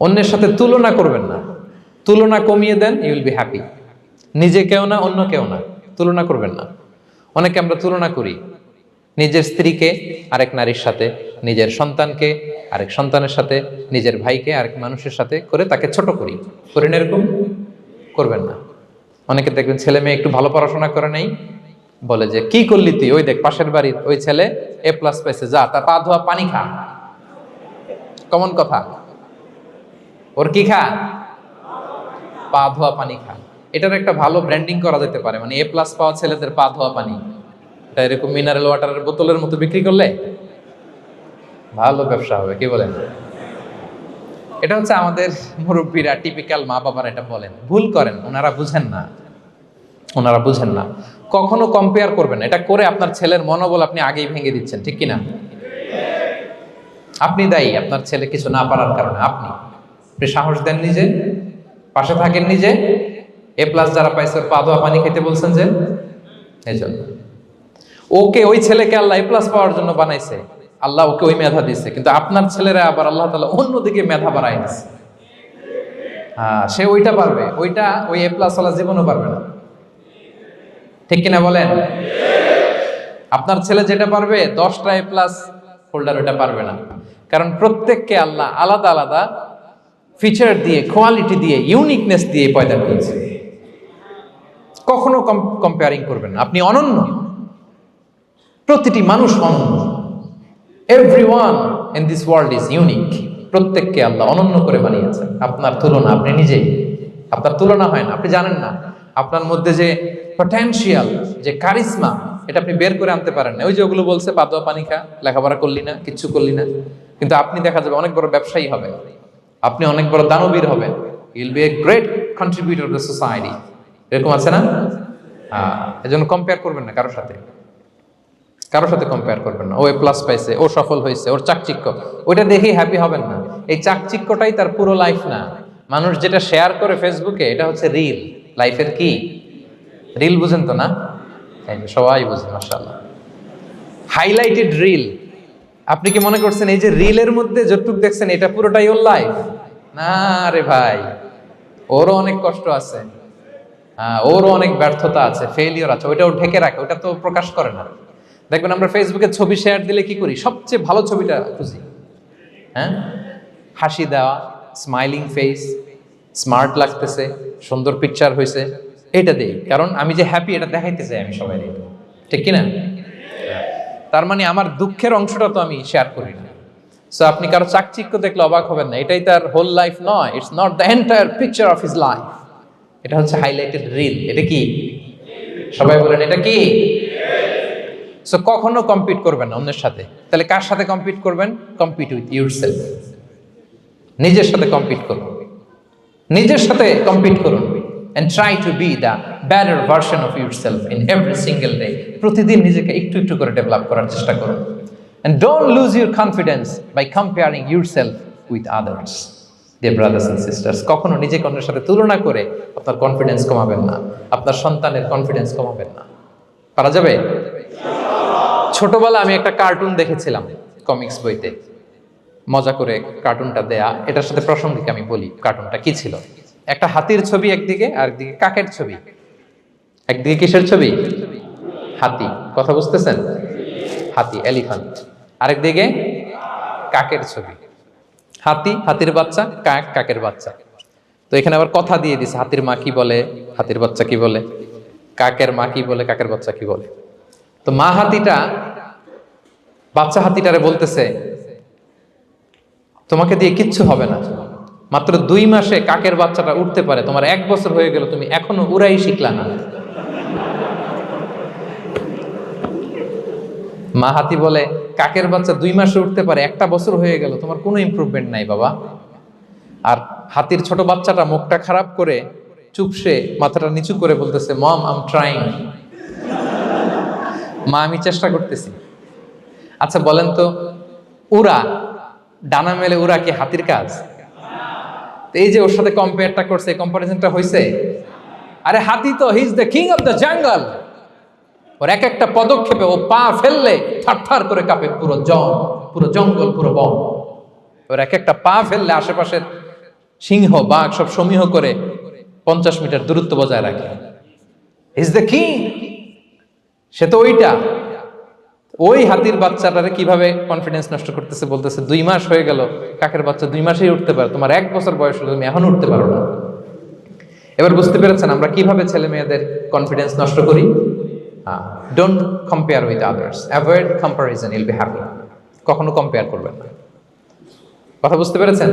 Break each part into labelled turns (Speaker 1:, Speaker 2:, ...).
Speaker 1: অন্যের সাথে তুলনা করবেন না। তুলনা কমিয়ে দেন ইউ উইল বি হ্যাপি নিজে কেউ না, অন্য কেউ না। তুলনা করবেন না। অনেকে আমরা তুলনা করি। নিজের স্ত্রীকে, আরেক নারীর সাথে, নিজের সন্তানকে, আরেক সন্তানের সাথে, নিজের ভাইকে, আরেক মানুষের সাথে করে তাকে ছোট করি। করি না এরকম? করবেন না। অনেকে দেখবেন ছেলে মেয়ে একটু ভালো পড়াশোনা করে নেই, বলে যে, কি করলি তুই? ওই দেখ, পাশের বাড়ির ওই ছেলে এ প্লাস পাইছে যা তার পা ধোয়া, পানি খা। কমন কথা। ওর কি খা? পা ধোয়া পানি খা। এটার একটা ভালো ব্র্যান্ডিং করা যেতে পারে। মানে এ প্লাস পাওয়া ছেলেদের পা ধোয়া পানি। এটা এরকম মিনারেল ওয়াটারের বোতলের মতো বিক্রি করলে ভালো ব্যবসা হবে, কি বলেন? এটা হচ্ছে আমাদের মুরব্বীরা টিপিক্যাল মা বাবারা এটা বলেন। ভুল করেন, ওনারা বুঝেন না। ওনারা বুঝেন না। কখনো কম্পেয়ার করবেন এটা করে আপনার ছেলের মনোবল আপনি আগেই ভেঙে দিচ্ছেন, ঠিক কিনা? আপনি দায়ী, আপনার ছেলে কিছু না পারার কারণে, আপনি। আপনি সাহস দেন নিজে, পাশে থাকেন নিজে। এ প্লাস যারা পাইছে পা ধোয়া পানি খেতে বলছেন যে, এই জন্য। ওকে ওই ছেলেকে আল্লাহ এ প্লাস পাওয়ার জন্য বানাইছে। আল্লাহ ওকে ওই মেধা দিচ্ছে কিন্তু আপনার ছেলেরা আবার আল্লাহ তালা অন্যদিকে মেধা বাড়াই দিচ্ছে হ্যাঁ সে ওইটা পারবে। ওইটা ওই এ প্লাস ওয়ালা জীবনও পারবে না। ঠিক কিনা বলেন? আপনার ছেলে যেটা পারবে, দশটা এ প্লাস হোল্ডার ওটা পারবে না। কারণ প্রত্যেককে আল্লাহ আলাদা আলাদা ফিচার দিয়ে কোয়ালিটি দিয়ে ইউনিকনেস দিয়ে পয়দা করেছে। কখনো কম্পেয়ারিং করবেন না। আপনি অনন্য। প্রতিটি মানুষ অনন্য। Every one in this world is unique প্রত্যেককে আল্লাহ অনন্য করে বানিয়েছেন। আপনার তুলনা আপনি নিজেই। আপনার তুলনা হয় না, আপনি জানেন না। আপনার মধ্যে যে পটেনশিয়াল যে কারিশমা এটা আপনি বের করে আনতে পারেন না। ওই যে ওগুলো বলছে বাদুয়া পানি খা লেখাপড়া করলি না, কিচ্ছু করলি না। কিন্তু আপনি দেখা যাবে অনেক বড় ব্যবসায়ী হবেন। আপনি অনেক বড় দানবীর হবেন। You'll be a great contributor the society এরকম আছে না? হ্যাঁ এজন্য কম্পেয়ার করবেন না কারোর সাথে। কারোর সাথে কম্পেয়ার করবেন না। ও এ প্লাস পাইছে, ও সফল হয়েছে ওর চাকচিক্য। ওইটা দেখেই হ্যাপি হবেন না। এই চাকচিক্যটাই তার পুরো লাইফ না। মানুষ যেটা শেয়ার করে ফেসবুকে এটা হচ্ছে রিল লাইফের কি? রিল বুঝেন তো না? সবাই বুঝেন মাসাল্লাহ হাইলাইটেড রিল আপনি কি মনে করছেন এই যে রিলের মধ্যে যতটুকু দেখছেন, এটা পুরোটাই ওর লাইফ না রে ভাই ওরও অনেক কষ্ট আছে। হ্যাঁ, ওরও অনেক ব্যর্থতা আছে ফেলিওর আছে ওইটা ও ঢেকে রাখে ওটা তো প্রকাশ করে না। দেখবেন আমরা ফেসবুকে ছবি শেয়ার দিলে কি করি? সবচেয়ে ভালো ছবিটা খুঁজি। হ্যাঁ? হাসি দেওয়া স্মাইলিং ফেস স্মার্ট লাগতেছে সুন্দর পিকচার হয়েছে এটা দেই। কারণ আমি যে হ্যাপি এটা দেখাইতে চাই আমি সবাই ঠিক কিনা? তার মানে আমার দুঃখের অংশটা তো আমি শেয়ার করি না। সো আপনি কারও চাকচিক্য দেখলে অবাক হবেন না। এটাই তার হোল লাইফ নয়। It's not the entire picture of his life এটা হচ্ছে হাইলাইটেড রিল এটা কি? সবাই বলেন, এটা কি? সো কখনো কম্পিট করবেন অন্যের সাথে। তাহলে কার সাথে কম্পিট করবেন? কম্পিট উইথ ইউর সেলফ নিজের সাথে কম্পিট করুন। নিজের সাথে কম্পিট করুন। And try to be the better version of yourself in every single day প্রতিদিন নিজেকে একটু একটু করে ডেভেলপ করার চেষ্টা করুন। Don't lose your confidence by comparing yourself with others dear brothers and sisters কখনো নিজেকে অন্যের সাথে তুলনা করে আপনার কনফিডেন্স কমাবেন না। আপনার সন্তানের কনফিডেন্স কমাবেন না। পারা যাবে? ছোটবেলা আমি একটা কার্টুন দেখেছিলাম কমিক্স বইতে। মজা করে কার্টুনটা দেয়া, এটার সাথে প্রাসঙ্গিক আমি বলি কার্টুনটা কি ছিল? একটা হাতির ছবি একদিকে আর একদিকে কাকের ছবি। একদিকে কিসের ছবি? হাতি। কথা বুঝতেছেন? হাতি এলিফ্যান্ট আরেকদিকে কাকের ছবি। হাতি, হাতির বাচ্চা, কাক, কাকের বাচ্চা। তো এখানে আবার কথা দিয়ে দিছে, হাতির মা কি বলে, হাতির বাচ্চা কি বলে, কাকের মা কি বলে, কাকের বাচ্চা কি বলে। তো মা হাতিটা, বাচ্চা হাতিটারে বলতেছে, তোমাকে দিয়ে কিচ্ছু হবে না। মাত্র দুই মাসে কাকের বাচ্চাটা উঠতে পারে, তোমার এক বছর হয়ে গেল, তুমি এখনও উড়াই শিখলা না। মা হাতি বলে কাকের বাচ্চা দুই মাসে উঠতে পারে, একটা বছর হয়ে গেল, তোমার কোনো ইমপ্রুভমেন্ট নাই বাবা। আর হাতির ছোট বাচ্চাটা মুখটা খারাপ করে চুপসে মাথাটা নিচু করে বলতেছে মম আম ট্রাইং মা, আমি চেষ্টা করতেছি। আচ্ছা বলেন তো উড়া ডানা মেলে উড়া কি হাতির কাজ? এই যে ওর সাথে কম্পেয়ারটা করছে কম্পারিজনটা হয়েছে আরে হাতি তো he is the king of the jungle ওর এক একটা পদক্ষেপে ও পা ফেললে থার করে কাঁপে পুরো জন পুরো জঙ্গল, পুরো বন। ওর এক একটা পা ফেললে আশেপাশের সিংহ, বাঘ সব সমীহ করে পঞ্চাশ মিটার দূরত্ব বজায় রাখে। ইজ দ্য কিং সে তো ওইটা। ওই হাতির বাচ্চাটারে কীভাবে কনফিডেন্স নষ্ট করতেছে বলতেছে, দুই মাস হয়ে গেল, কাকের বাচ্চা দুই মাসেই উঠতে পারে, তোমার এক বছর বয়স হলো, তুমি এখন উঠতে পারো না। এবার বুঝতে পেরেছেন আমরা কীভাবে ছেলে মেয়েদের কনফিডেন্স নষ্ট করি? Don't compare with others avoid comparison I'll be happy কখনো কম্পেয়ার করবেন না। কথা বুঝতে পেরেছেন?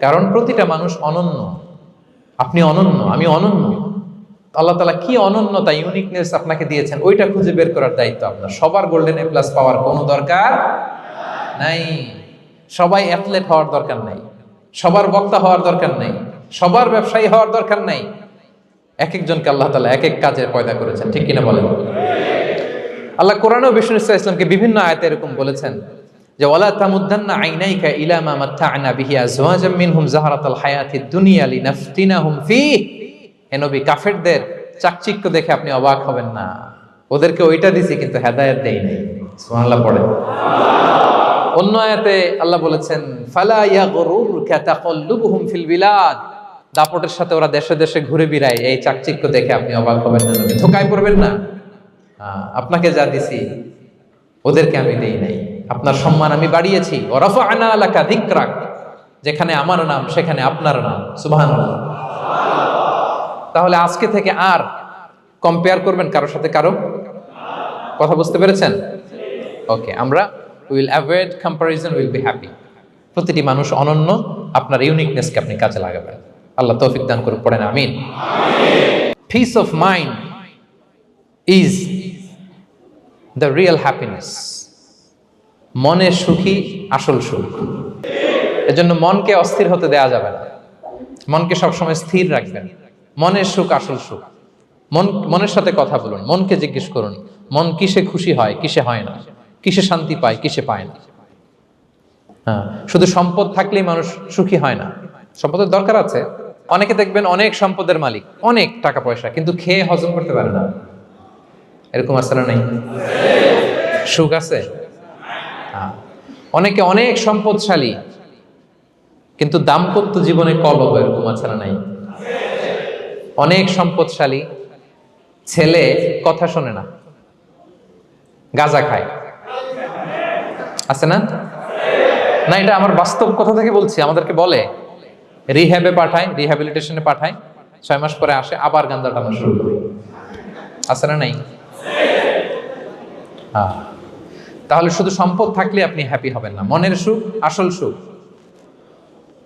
Speaker 1: কারণ প্রতিটা মানুষ অনন্য। আপনি অনন্য, আমি অনন্য। আল্লাহ তালা কি অনন্যতা ইউনিকনেস আপনাকে দিয়েছেন, ওইটা খুঁজে বের করার দায়িত্ব আপনার। সবার গোল্ডেন এ প্লাস পাওয়ার কোনো দরকার নাই। সবাই অ্যাথলেট হওয়ার দরকার নাই। সবার বক্তা হওয়ার দরকার নাই। সবার ব্যবসায়ী হওয়ার দরকার নাই। এক একজনকে আল্লাহ তালা এক এক কাজের পয়দা করেছেন, ঠিক কিনা বলেন? আল্লাহ কোরআন ও বিষ্ণু ইসলামকে বিভিন্ন আয়তে এরকম বলেছেন যে, ওয়ালা তামুদ্দান্না আইনাইকা নবী, কাফেরদের চাকচিক্য দেখে আপনি অবাক হবেন না। ওদেরকে ওইটা দিছি কিন্তু হেদায়েত দেই নাই। সুবহানাল্লাহ পড়ে। অন্য আয়াতে আল্লাহ বলেছেন, ফালা ইয়াগরুরকা তাকাল্লুবুহুম ফিল বিলাদ। দাপটের সাথে ওরা দেশে দেশে ঘুরে বেড়ায়, এই চাকচিক্য দেখে আপনি অবাক হবেন না ধোকায় পড়বেন না। আপনাকে যা দিছি, ওদেরকে আমি দেই নাই। আপনার সম্মান আমি বাড়িয়েছি। ধিক্রাক যেখানে আমার নাম, সেখানে আপনার নাম। সুবহানাল্লাহ। তাহলে আজকে থেকে আর কম্পেয়ার করবেন কারোর সাথে কারও? কথা বুঝতে পেরেছেন? ওকে আমরা will avoid comparison will be happy প্রতিটি মানুষ অনন্য, আপনার ইউনিকনেসকে আপনি কাজে লাগাবেন। আল্লাহ তৌফিক দান করুন পড়েন, আমিন। Peace of mind is the real happiness মনের সুখী আসল সুখ। এজন্য মনকে অস্থির হতে দেয়া যাবে না। মনকে সবসময় স্থির রাখবেন। মনের সুখ আসল সুখ। মন, মনের সাথে কথা বলুন, মনকে জিজ্ঞেস করুন, মন কিসে খুশি হয়, কিসে হয় না? কিসে শান্তি পায়, কিসে পায় না? হ্যাঁ শুধু সম্পদ থাকলেই মানুষ সুখী হয় না। সম্পদের দরকার আছে। অনেকে দেখবেন অনেক সম্পদের মালিক, অনেক টাকা পয়সা, কিন্তু খেয়ে হজম করতে পারে না। এরকম আছে না নাই? সুখ আছে। অনেকে অনেক সম্পদশালী, কিন্তু দাম্পত্য জীবনে কলহ এরকম না নাই? অনেক সম্পদশালী, ছেলে কথা শোনে না, গাজা খায়। আছে না? না, এটা আমার বাস্তব কথা থেকে বলছি, আমাদেরকে বলে। রিহ্যাবে পাঠায় রিহ্যাবিলিটেশনে পাঠায় ছয় মাস পরে আসে, আবার গান্দা টানা শুরু করে। আছে না নাই? হ্যাঁ। তাহলে শুধু সম্পদ থাকলে আপনি হ্যাপি হবেন না। মনের সুখ, আসল সুখ।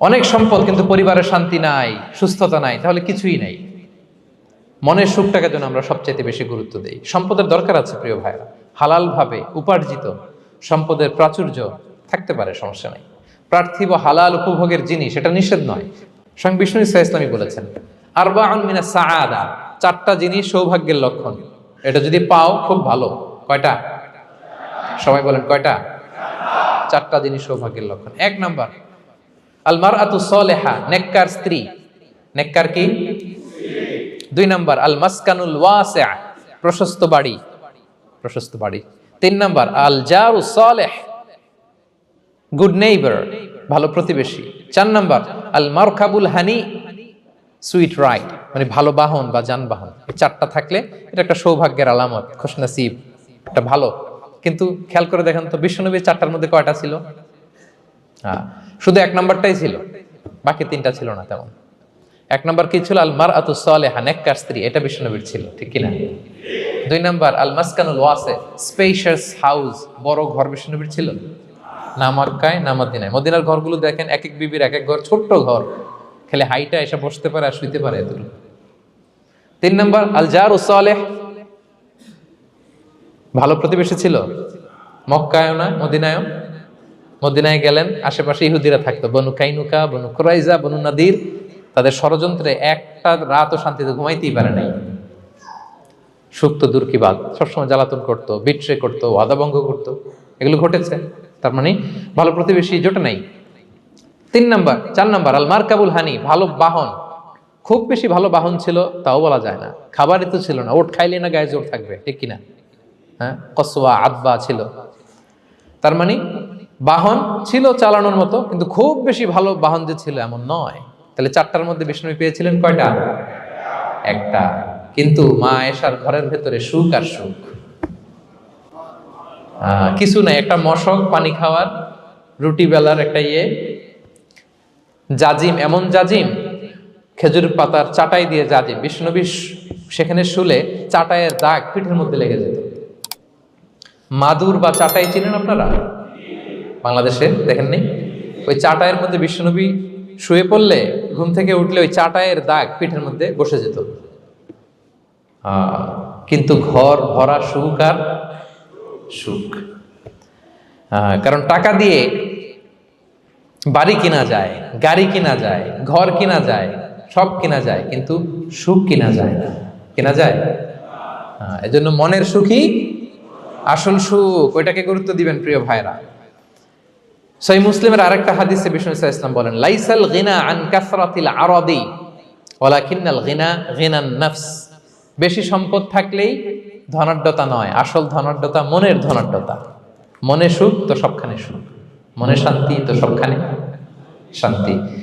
Speaker 1: অনেক সম্পদ কিন্তু পরিবারের শান্তি নাই, সুস্থতা নাই, তাহলে কিছুই নাই। মনের সুখটাকে যেন আমরা সবচেয়ে বেশি গুরুত্ব দেই। সম্পদের দরকার আছে, প্রিয় ভাইরা হালালভাবে উপার্জিত সম্পদের প্রাচুর্য থাকতে পারে, সমস্যা নাই। পার্থিব হালাল উপভোগের জিনিস এটা নিষেধ নয়। স্বয়ং বিষ্ণু ইসা ইসলামী বলেছেন আরবা মিনা চারটা জিনিস সৌভাগ্যের লক্ষণ। এটা যদি পাও, খুব ভালো। কয়টা? সবাই বলেন, কয়টা? চারটা জিনিস সৌভাগ্যের লক্ষণ। এক নাম্বার আলমার আতু সলেহা নেককার স্ত্রী। নেককার কি? দুই নাম্বার, আল মাসকানুল ওয়াসিআ প্রশস্ত বাড়ি। প্রশস্ত বাড়ি। তিন নাম্বার, আল জারু সালেহ গুড নেইবার ভালো প্রতিবেশী। চার নাম্বার, আল মারখাবুল হানি, সুইট রাইড মানে ভালো বাহন বা যানবাহন। চারটা থাকলে এটা একটা সৌভাগ্যের আলামত, খুশনসিব, একটা ভালো। কিন্তু খেয়াল করে দেখেন তো বিশ্বনবীর চারটার মধ্যে কয়টা ছিল? হ্যাঁ শুধু এক নাম্বারটাই ছিল, বাকি তিনটা ছিল না তেমন। এক নম্বর কি ছিল? আল মার আতু সালেহা, নেককার স্ত্রী, এটা বিশ্বনবীর ছিল, ঠিক কিনা? দুই নাম্বার, আল মাসকানুল ওয়াসে স্পেশাস হাউস বড় ঘর বিশ্বনবীর ছিল? না মক্কায় না মদিনায় মদিনার ঘরগুলো দেখেন এক এক বিবির এক এক ঘর, ছোট্ট ঘর। খেলে হাইটা এসে বসতে পারে আর শুইতে পারে এতটুকু। তিন নম্বর আল জার সালেহ। ভালো প্রতিবেশী ছিল? মক্কায়ও না, মদিনায়ও? মদিনায় গেলেন, আশেপাশে ইহুদিরা থাকতো। বনু কাইনুকা, বনু কুরাইজা, বনু নাদির। তাদের ষড়যন্ত্রে একটা রাতও শান্তিতে ঘুমাইতেই পারে নাই। সুক্ত দূর কি বাদ সবসময় জ্বালাতন করতো, বিট্রে করতো, ওয়াদাভঙ্গ করতো। এগুলো ঘটেছে। তার মানে ভালো প্রতিবেশী জোটে নাই। তিন নাম্বার, চার নাম্বার আলমার কাবুল হানি, ভালো বাহন। খুব বেশি ভালো বাহন ছিল, তাও বলা যায় না। খাবারই তো ছিল না, ওট খাইলে না গায়ে জোর থাকবে, ঠিক কিনা? হ্যাঁ কসোয়া আদবা ছিল। তার মানে বাহন ছিল চালানোর মতো, কিন্তু খুব বেশি ভালো বাহন যে ছিল এমন নয়। তাহলে চারটার মধ্যে বিষ্ণু পেয়েছিলেন কয়টা? একটা। কিন্তু মা এসার ঘরের ভেতরে সুখ আর সুখ। কিছু নাই, একটা মশক, পানি খাওয়ার, রুটি বেলার একটা ইয়ে। জাজিম, এমন জাজিম, খেজুর পাতার চাটাই দিয়ে জাজিম। বিষ্ণুবী সেখানে শুলে চাটাইয়ের দাগ পিঠের মধ্যে লেগে যেত। মাদুর বা চাটাই চিনেন আপনারা? বাংলাদেশে, দেখেননি? ওই চাটাইয়ের মধ্যে বিষ্ণুনবী শুয়ে পড়লে, ঘুম থেকে উঠলে ওই চাটাইয়ের দাগ পিঠের মধ্যে বসে যেত। কিন্তু ঘর ভরা সুখ আর সুখ। কারণ টাকা দিয়ে বাড়ি কিনা যায়, গাড়ি কিনা যায়, ঘর কিনা যায়, সব কিনা যায়, কিন্তু সুখ কিনা যায় না। কিনা যায়? এজন্য মনের সুখই আসল সুখ। ওইটাকে গুরুত্ব দিবেন প্রিয় ভাইরা সই মুসলিমের আরেকটা হাদিসে বিষ্ণু ইসা ইসলাম বলেন, লাইসাল গিনা আন কাসরাতিল আরাদি, ওয়ালাকিন্নাল গিনা গিনান নাফস। বেশি সম্পদ থাকলেই ধনাঢ্যতা নয়, আসল ধনাঢ্যতা মনের ধনাঢ্যতা। মনে সুখ তো সবখানে সুখ। মনে শান্তি তো সবখানে শান্তি।